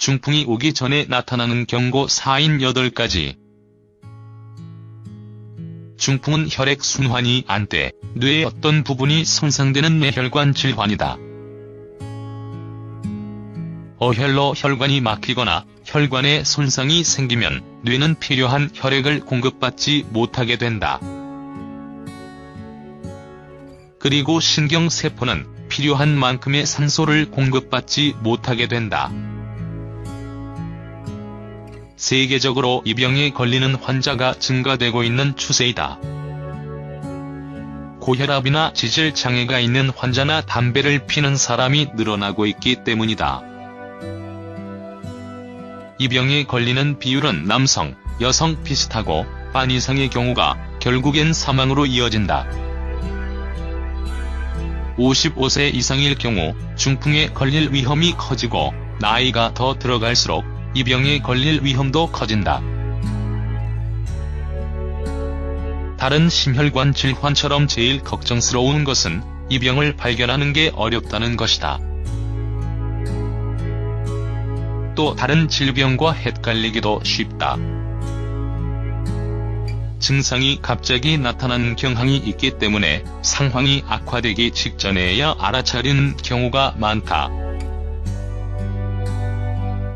중풍이 오기 전에 나타나는 경고 사인 8가지. 중풍은 혈액 순환이 안돼 뇌의 어떤 부분이 손상되는 뇌혈관 질환이다. 어혈로 혈관이 막히거나 혈관에 손상이 생기면 뇌는 필요한 혈액을 공급받지 못하게 된다. 그리고 신경세포는 필요한 만큼의 산소를 공급받지 못하게 된다. 세계적으로 이 병에 걸리는 환자가 증가되고 있는 추세이다. 고혈압이나 지질 장애가 있는 환자나 담배를 피는 사람이 늘어나고 있기 때문이다. 이 병에 걸리는 비율은 남성, 여성 비슷하고 반 이상의 경우가 결국엔 사망으로 이어진다. 55세 이상일 경우 중풍에 걸릴 위험이 커지고 나이가 더 들어갈수록 이 병에 걸릴 위험도 커진다. 다른 심혈관 질환처럼 제일 걱정스러운 것은 이 병을 발견하는 게 어렵다는 것이다. 또 다른 질병과 헷갈리기도 쉽다. 증상이 갑자기 나타나는 경향이 있기 때문에 상황이 악화되기 직전에야 알아차리는 경우가 많다.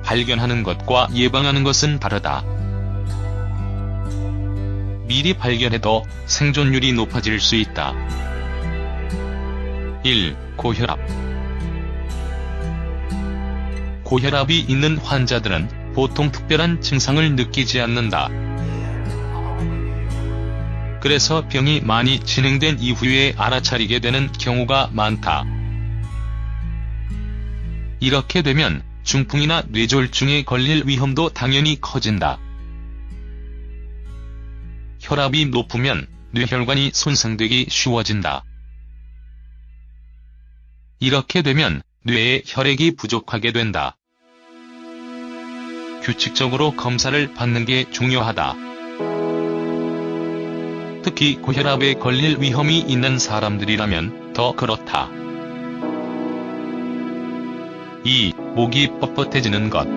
발견하는 것과 예방하는 것은 다르다. 미리 발견해도 생존율이 높아질 수 있다. 1. 고혈압 고혈압이 있는 환자들은 보통 특별한 증상을 느끼지 않는다. 그래서 병이 많이 진행된 이후에 알아차리게 되는 경우가 많다. 이렇게 되면 중풍이나 뇌졸중에 걸릴 위험도 당연히 커진다. 혈압이 높으면 뇌혈관이 손상되기 쉬워진다. 이렇게 되면 뇌에 혈액이 부족하게 된다. 규칙적으로 검사를 받는 게 중요하다. 특히 고혈압에 걸릴 위험이 있는 사람들이라면 더 그렇다. 2. 목이 뻣뻣해지는 것.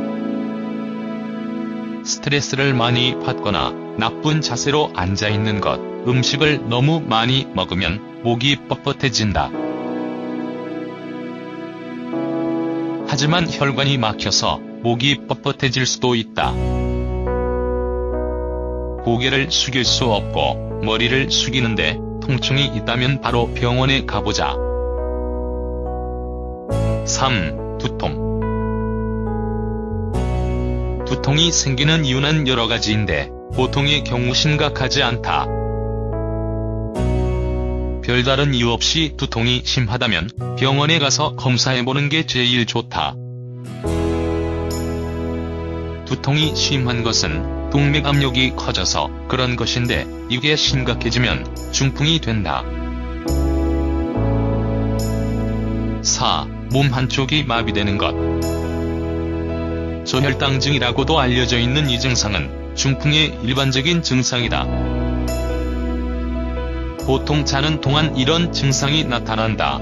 스트레스를 많이 받거나 나쁜 자세로 앉아있는 것, 음식을 너무 많이 먹으면 목이 뻣뻣해진다. 하지만 혈관이 막혀서 목이 뻣뻣해질 수도 있다. 고개를 숙일 수 없고 머리를 숙이는데 통증이 있다면 바로 병원에 가보자. 3. 두통 두통이 생기는 이유는 여러 가지인데 보통의 경우 심각하지 않다. 별다른 이유 없이 두통이 심하다면 병원에 가서 검사해보는 게 제일 좋다. 두통이 심한 것은 동맥 압력이 커져서 그런 것인데 이게 심각해지면 중풍이 된다. 4. 몸 한쪽이 마비되는 것. 저혈당증이라고도 알려져 있는 이 증상은 중풍의 일반적인 증상이다. 보통 자는 동안 이런 증상이 나타난다.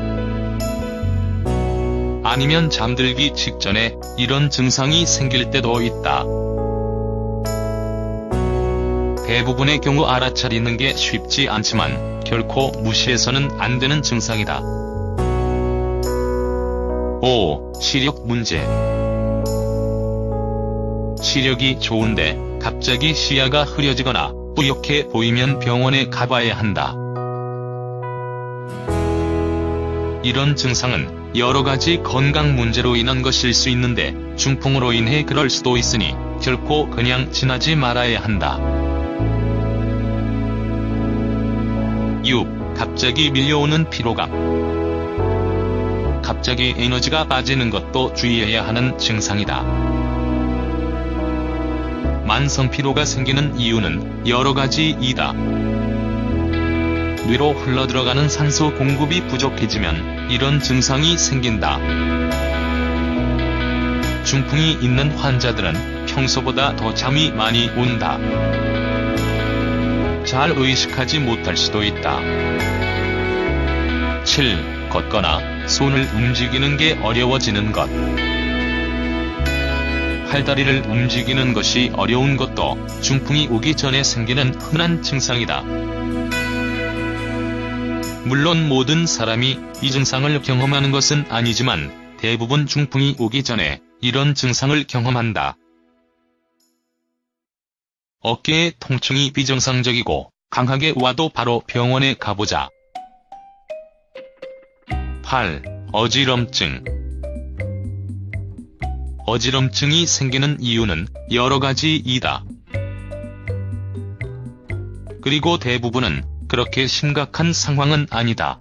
아니면 잠들기 직전에 이런 증상이 생길 때도 있다. 대부분의 경우 알아차리는 게 쉽지 않지만 결코 무시해서는 안 되는 증상이다. 5. 시력 문제 시력이 좋은데 갑자기 시야가 흐려지거나 뿌옇게 보이면 병원에 가봐야 한다. 이런 증상은 여러 가지 건강 문제로 인한 것일 수 있는데 중풍으로 인해 그럴 수도 있으니 결코 그냥 지나지 말아야 한다. 6. 갑자기 밀려오는 피로감 갑자기 에너지가 빠지는 것도 주의해야 하는 증상이다. 만성 피로가 생기는 이유는 여러 가지이다. 뇌로 흘러들어가는 산소 공급이 부족해지면 이런 증상이 생긴다. 중풍이 있는 환자들은 평소보다 더 잠이 많이 온다. 잘 의식하지 못할 수도 있다. 7. 걷거나 손을 움직이는 게 어려워지는 것. 팔다리를 움직이는 것이 어려운 것도 중풍이 오기 전에 생기는 흔한 증상이다. 물론 모든 사람이 이 증상을 경험하는 것은 아니지만 대부분 중풍이 오기 전에 이런 증상을 경험한다. 어깨의 통증이 비정상적이고 강하게 와도 바로 병원에 가보자. 8. 어지럼증 어지럼증이 생기는 이유는 여러 가지이다. 그리고 대부분은 그렇게 심각한 상황은 아니다.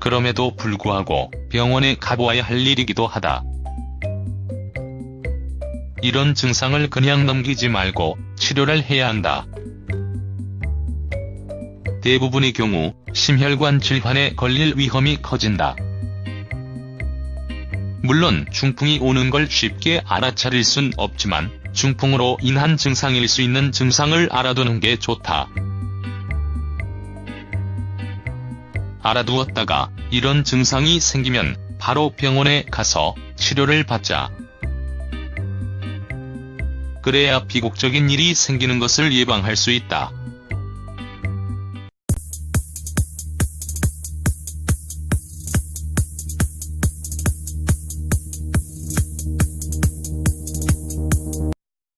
그럼에도 불구하고 병원에 가보아야 할 일이기도 하다. 이런 증상을 그냥 넘기지 말고 치료를 해야 한다. 대부분의 경우 심혈관 질환에 걸릴 위험이 커진다. 물론 중풍이 오는 걸 쉽게 알아차릴 순 없지만 중풍으로 인한 증상일 수 있는 증상을 알아두는 게 좋다. 알아두었다가 이런 증상이 생기면 바로 병원에 가서 치료를 받자. 그래야 비극적인 일이 생기는 것을 예방할 수 있다.